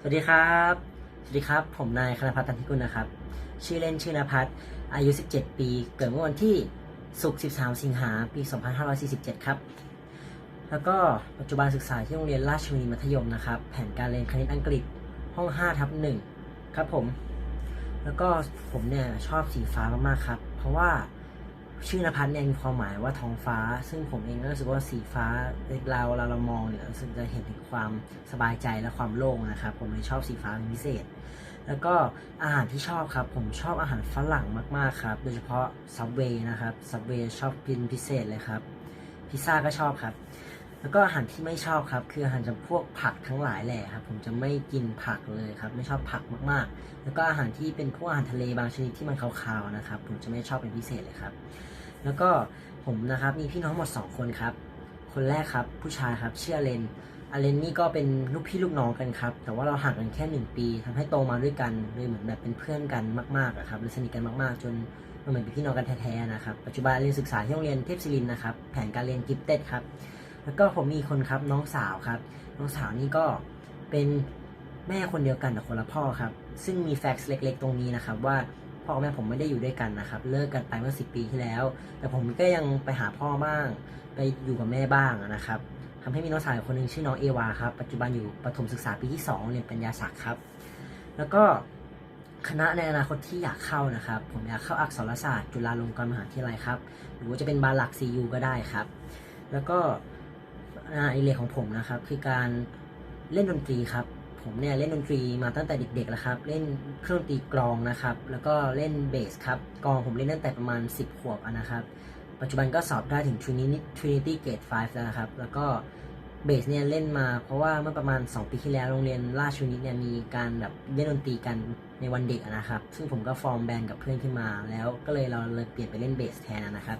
สวัสดีครับ สวัสดีครับ ผมนายคณพัฒน์ตันทิกุลนะครับ ชื่อเล่นชื่อนภัทรอายุ 17 ปี เกิดเมื่อวันที่ศุกร์13 สิงหาปี 2547 ครับ แล้วก็ปัจจุบันศึกษาที่โรงเรียนราชวินีมัธยมนะครับ แผนการเรียนคณิตอังกฤษ ห้อง 5 ทับ 1 ครับผม แล้วก็ผมเนี่ยชอบสีฟ้ามากๆครับ เพราะว่า ชื่อนภัสเนี่ยมีความหมายว่าท้องฟ้า ซึ่งผมเองก็รู้สึกว่าสีฟ้าเราเราเรามองเนี่ยรู้สึกจะเห็นถึงความสบายใจและความโล่งนะครับ ผมเลยชอบสีฟ้าเป็นพิเศษ แล้วก็อาหารที่ชอบครับ ผมชอบอาหารฝรั่งมากๆครับ โดยเฉพาะซับเวย์นะครับซับเวย์ชอบกินพิเศษเลยครับ พิซซ่าก็ชอบครับ แล้วก็อาหารที่ไม่ชอบครับ คืออาหารจำพวกผักทั้งหลายแหละครับ ผมจะไม่กินผักเลยครับ ไม่ชอบผักมากๆ แล้วก็อาหารที่เป็นพวกอาหารทะเลบางชนิดที่มันคาวๆนะครับ ผมจะไม่ชอบเป็นพิเศษเลยครับ แล้วก็ผมนะครับมีพี่น้องหมดสองคนครับ คนแรกครับผู้ชายครับเชื่อเลนอเลนนี่ก็เป็นลูกพี่ลูกน้องกันครับ แต่ว่าเราห่างกันแค่หนึ่งปีทำให้โตมาด้วยกันเลยเหมือนแบบเป็นเพื่อนกันมากๆอะครับเลยสนิทกันมากๆจนมันเหมือนเป็นพี่น้องกันแท้ๆนะครับ ปัจจุบันเรียนศึกษาที่โรงเรียนเทพศิรินนะครับ แผนการเรียนกิฟเต็ดครับ แล้วก็ผมมีคนครับน้องสาวครับ น้องสาวนี่ก็เป็นแม่คนเดียวกันแต่คนละพ่อครับ ซึ่งมีแฟกซ์เล็ก ๆ ตรงนี้นะครับ ว่าพ่อแม่ผมไม่ได้อยู่ด้วยกันนะครับ เลิกกันไปเมื่อสิปีที่แล้ว แต่ผมก็ยังไปหาพ่อบ้าง ไปอยู่กับแม่บ้างนะครับทำให้มีน้องสาวคนหนึงชื่อน้องเอวาครับ ปัจจุบันอยู่ประถมศึกษาปีที่ 2 เรียนปัญญาศักดิ์ครับ แล้วก็คณะในอนาคตที่อยากเข้านะครับ ผมอยากเข้าอักษรศาสตร์ จุฬาลงกรณ์มหาวิทยาลัยครับ หรือว่าจะเป็นบาลักซียูก็ได้ครับ แล้วก็ งานอดิเรกของผมนะครับ คือการเล่นดนตรีครับ ผมเนี่ยเล่นดนตรีมาตั้งแต่เด็กๆแล้วครับ เล่นเครื่องดนตรีกลองนะครับ แล้วก็เล่นเบสครับกลองผมเล่นตั้งแต่ประมาณ 10 ขวบอะนะครับ ปัจจุบันก็สอบได้ถึง Trinity Trinity Gate 5 แล้วนะครับ แล้วก็เบสเนี่ยเล่นมาเพราะว่าเมื่อประมาณ 2 ปีที่แล้วโรงเรียนราชวินิตเนี่ยมีการแบบเล่นดนตรีกันในวันเด็กอะนะครับ ซึ่งผมก็ฟอร์มแบนด์กับเพื่อนขึ้นมา แล้วก็เลยเราเลยเปลี่ยนไปเล่นเบสแทนนะครับ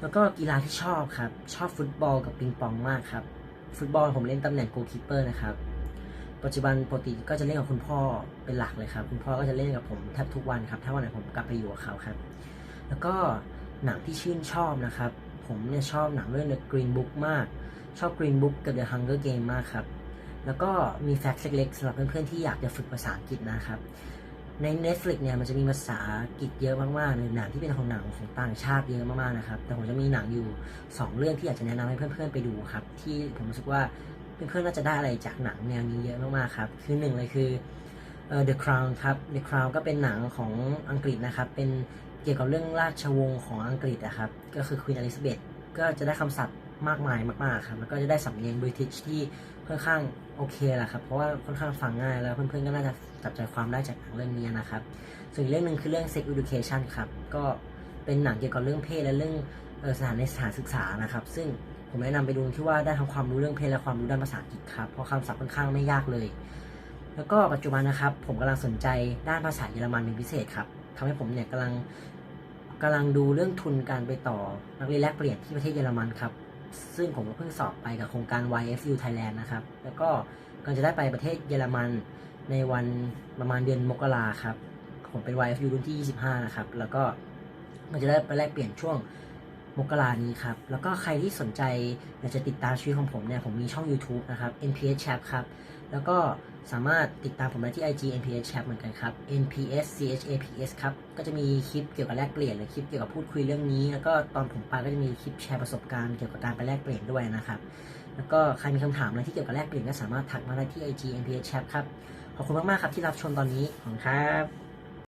แล้วก็กีฬาที่ชอบครับ ชอบฟุตบอลกับปิงปองมากครับ ฟุตบอลผมเล่นตำแหน่งโกลคีเปอร์นะครับ ปัจจุบันปกติก็จะเล่นกับคุณพ่อเป็นหลักเลยครับ คุณพ่อก็จะเล่นกับผมแทบทุกวันครับ ถ้าวันไหนผมกลับไปอยู่กับเขาครับ แล้วก็หนังที่ชื่นชอบนะครับ ผมเนี่ยชอบหนังเรื่อง The Green Book มาก ชอบ Green Book กับ The Hunger Game มากครับ แล้วก็มีแฟกต์เล็กๆสำหรับเพื่อนๆที่อยากจะฝึกภาษาอังกฤษนะครับ ใน Netflix เนี่ยมันจะมีภาษาอังกฤษเยอะมากๆเลยหนังที่เป็นของหนังของต่างชาติเยอะมากๆนะครับ แต่ผมจะมีหนังอยู่ 2 เรื่องที่อยากจะแนะนำให้เพื่อนๆไปดูครับ ที่ผมรู้สึกว่าเพื่อนๆน่าจะได้อะไรจากหนังแนวนี้เยอะมากๆครับ คือหนึ่งเลยคือเอ่อ The Crown ครับ The Crown ก็เป็นหนังของอังกฤษนะครับ เป็นเกี่ยวกับเรื่องราชวงศ์ของอังกฤษนะครับ ก็คือ Queen Elizabeth ก็จะได้คำศัพท์ มากมายมากๆครับแล้วก็จะได้สำเนียงบริติชที่ค่อนข้างโอเคแหละครับ เพราะว่าค่อนข้างฟังง่ายแล้วเพื่อนๆก็น่าจะจับใจความได้จากหนังเรื่องนี้นะครับ ส่วนอีกเรื่องหนึ่งคือเรื่อง Sex Education ครับก็เป็นหนังเกี่ยวกับเรื่องเพศและเรื่องออสถานในสถานศึกษานะครับ ซึ่งผมแนะนำไปดูที่ว่าได้ทั้งความรู้เรื่องเพศและความรู้ด้านภาษาอังกฤษครับเพราะคำศัพท์ค่อนข้างไม่ยากเลย แล้วก็ปัจจุบันนะครับ ผมกำลังสนใจด้านภาษาเยอรมันเป็นพิเศษครับทำให้ผมเนี่ยกำลังกำลังดูเรื่องทุนการไปต่อนักเรียนแลกเปลี่ยนที่ประเทศเยอรมันครับ ซึ่งผมก็เพิ่งสอบไปกับโครงการ YFU Thailand นะครับ แล้วก็ก็จะได้ไปประเทศเยอรมันในวันประมาณเดือนมกราครับ ผมเป็น YFU รุ่นที่ 25 นะครับ แล้วก็มันจะได้ไปแลกเปลี่ยนช่วง มกรานี้ครับ แล้วก็ใครที่สนใจอยากจะติดตามชีวิตของผมเนี่ย ผมมีช่อง YouTube นะครับ NPS Chat ครับ แล้วก็สามารถติดตามผมได้ที่ IG NPS Chat เหมือนกันครับ NPS CHAPS ครับ ก็จะมีคลิปเกี่ยวกับแลกเปลี่ยนหรือคลิปเกี่ยวกับพูดคุยเรื่องนี้ แล้วก็ตอนผมไปก็จะมีคลิปแชร์ประสบการณ์เกี่ยวกับการไปแลกเปลี่ยนด้วยนะครับ แล้วก็ใครมีคำถามอะไรที่เกี่ยวกับแลกเปลี่ยนก็สามารถทักมาได้ที่ IG NPS Chat ครับ ขอบคุณมากๆครับที่รับชมตอนนี้ ขอบคุณครับ